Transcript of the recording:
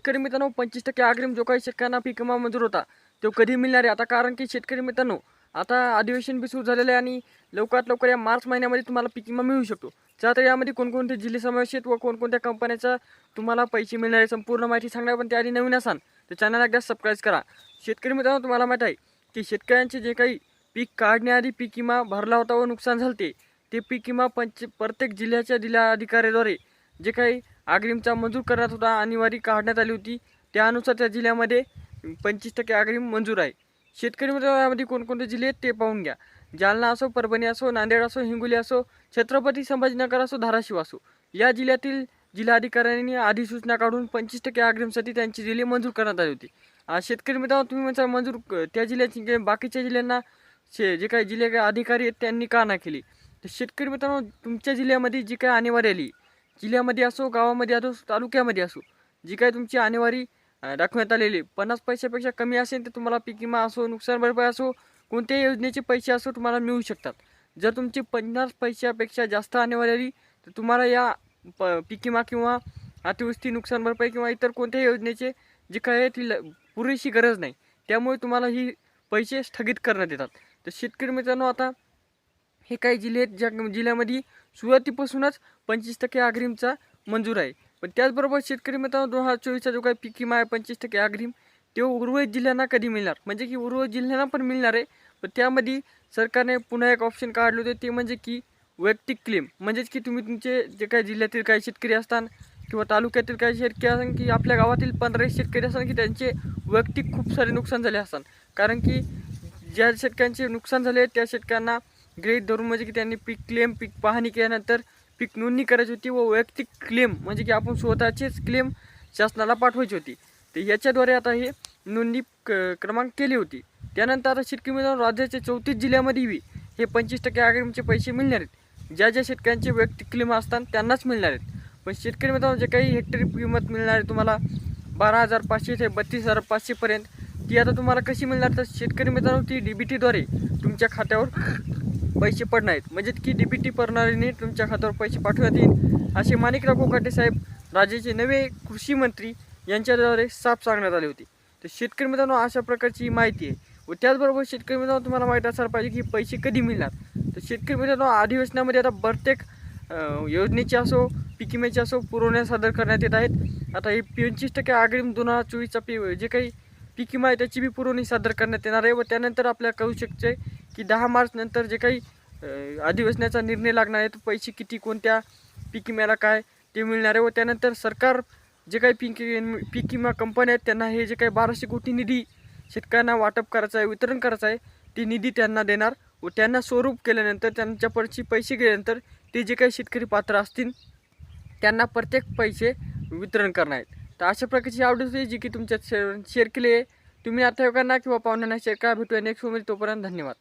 शेतकरी मित्रांनो पंचवीस टक्के अग्रिम जो काही शेतकऱ्यांना पीक विमा मंजूर होता तो कधी मिळणार आहे? आता कारण की शेतकरी मित्रांनो आता अधिवेशन बी सुरू झालेलं आहे आणि लवकरात लवकर या मार्च महिन्यामध्ये तुम्हाला पीक विमा मिळू शकतो. तर यामध्ये कोणकोणते जिल्हे समावेश आहेत व कोणकोणत्या कंपन्याचा तुम्हाला पैसे मिळणार आहे संपूर्ण माहिती सांगणार पण त्याआधी नवीन असाल तर चॅनल एकदा सबस्क्राईब करा. शेतकरी मित्रांनो तुम्हाला माहीत आहे की शेतकऱ्यांचे जे काही पीक काढण्याआधी पीक विमा भरला होता व नुकसान झालते ते पीक विमा पंच प्रत्येक जिल्ह्याच्या जिल्हा अधिकाऱ्याद्वारे जे काही अग्रिमचा मंजूर करण्यात होता. अनिवार्य काढण्यात आली होती. त्यानुसार त्या जिल्ह्यामध्ये पंचवीस टक्के अग्रिम मंजूर आहे. शेतकरी मित्रांमध्ये कोणकोणते जिल्हे आहेत ते पाहून घ्या. जालना असो परभणी असो नांदेड असो हिंगोली असो छत्रपती संभाजीनगर असो धाराशिव असो या जिल्ह्यातील जिल्हाधिकाऱ्यांनी अधिसूचना काढून पंचवीस टक्के अग्रिमसाठी त्यांची जिल्हे मंजूर करण्यात आली होती. शेतकरी मित्रांनो तुम्ही म्हणता मंजूर त्या जिल्ह्याची बाकीच्या जिल्ह्यांना शे जे काही जिल्हे अधिकारी आहेत त्यांनी का नाही केली? तर शेतकरी मित्रांनो तुमच्या जिल्ह्यामध्ये जी काही अनिवार्य आली जिल्ह्यामध्ये असो गावामध्ये असो तालुक्यामध्ये असो जी काही तुमची आणेवारी दाखवण्यात आलेली पन्नास पैशापेक्षा कमी असेल तर तुम्हाला पीक विमा असो नुकसान भरपाई असो कोणत्याही योजनेचे पैसे असो तुम्हाला मिळू शकतात. जर तुमची पन्नास पैशापेक्षा जास्त आणेवारी आली तर तुम्हाला या प पीक विमा किंवा अतिवृष्टी नुकसान भरपाई किंवा इतर कोणत्याही योजनेचे जे काय आहे ती ल पुरेशी गरज नाही. त्यामुळे तुम्हाला ही पैसे स्थगित करण्यात येतात. तर शेतकरी मित्रांनो आता हे काही जिल्हे आहेत ज्या जिल्ह्यामध्ये सुरुवातीपासूनच पंचवीस टक्के अग्रिमचा मंजूर आहे. पण त्याचबरोबर शेतकरी मित्रांनो दोन हजार चोवीसचा जो काही पीक विमा आहे पंचवीस टक्के अग्रिम तो उर्वरित जिल्ह्यांना कधी मिळणार? म्हणजे की उर्वरित जिल्ह्यांना पण मिळणार आहे. पण त्यामध्ये सरकारने पुन्हा एक ऑप्शन काढले होते ते म्हणजे की वैयक्तिक क्लेम म्हणजेच की तुम्ही तुमचे जे काही जिल्ह्यातील काही शेतकरी असतात किंवा तालुक्यातील काही शेतकरी असतात की आपल्या गावातील पंधरा शेतकरी असतात की त्यांचे वैयक्तिक खूप सारे नुकसान झाले असतात कारण की ज्या शेतकऱ्यांचे नुकसान झाले त्या शेतकऱ्यांना ग्रेट धरून म्हणजे की त्यांनी पीक क्लेम पीक पाहणी केल्यानंतर पीक नोंदणी करायची होती व वैयक्तिक क्लेम म्हणजे की आपण स्वतःचेच क्लेम शासनाला पाठवायची होती. तर याच्याद्वारे आता हे नोंदणी क क्रमांक केली होती. त्यानंतर आता शेतकरी मित्रांनो राज्याच्या चौतीस जिल्ह्यामध्ये बी हे पंचवीस टक्के अग्रिमचे पैसे मिळणार आहेत. ज्या ज्या शेतकऱ्यांचे वैयक्तिक क्लेम असतात त्यांनाच मिळणार आहेत. पण शेतकरी मित्रांनो जे काही हेक्टरी किंमत मिळणार आहे तुम्हाला बारा हजार पाचशे ते बत्तीस हजार पाचशेपर्यंत ती आता तुम्हाला कशी मिळणार? तर शेतकरी मित्रांनो ती डी बी टीद्वारे तुमच्या खात्यावर पैसे पडणार आहेत म्हणजे की डी बी टी प्रणालीने तुमच्या खात्यावर पैसे पाठवण्यात येईल. असे माणिकराव कोकाटे साहेब राज्याचे नवे कृषी मंत्री यांच्याद्वारे साफ सांगण्यात आले होते. तर शेतकरी मित्रांनो अशा प्रकारची माहिती आहे. व त्याचबरोबर शेतकरी मित्रांनो तुम्हाला माहीत असायला पाहिजे की पैसे कधी मिळणार? तर शेतकरी मित्रांनो अधिवेशनामध्ये आता प्रत्येक योजनेची योजनेचे असो पीक असो पुरवण्या सादर करण्यात येत आहेत. आता हे पंचवीस टक्के अग्रिम दोन हजार चोवीसचा पी जे काही पीक विमा आहे त्याची बी पुरवणी सादर करण्यात येणार आहे व त्यानंतर आपल्याला कळू शकते की दहा मार्च नंतर जे काही अधिवेशनाचा निर्णय लागणार आहे तो पैसे किती कोणत्या पीक विम्याला काय ते मिळणार आहे व त्यानंतर सरकार जे काही पीक पीक विमा कंपन्या आहेत त्यांना हे जे काही बाराशे कोटी निधी शेतकऱ्यांना वाटप करायचं आहे वितरण करायचं आहे ती निधी त्यांना देणार व त्यांना स्वरूप केल्यानंतर त्यांच्याकडची पैसे गेल्यानंतर ते जे काही शेतकरी पात्र असतील त्यांना प्रत्येक पैसे वितरण करणार आहेत. तर अशा प्रकारची आवड होती जी की तुमच्यात शेअर शेअर केली आहे तुम्ही आता किंवा पाहुण्यांना शेअर करा भेटूया नेक्स्टमध्ये. तोपर्यंत धन्यवाद.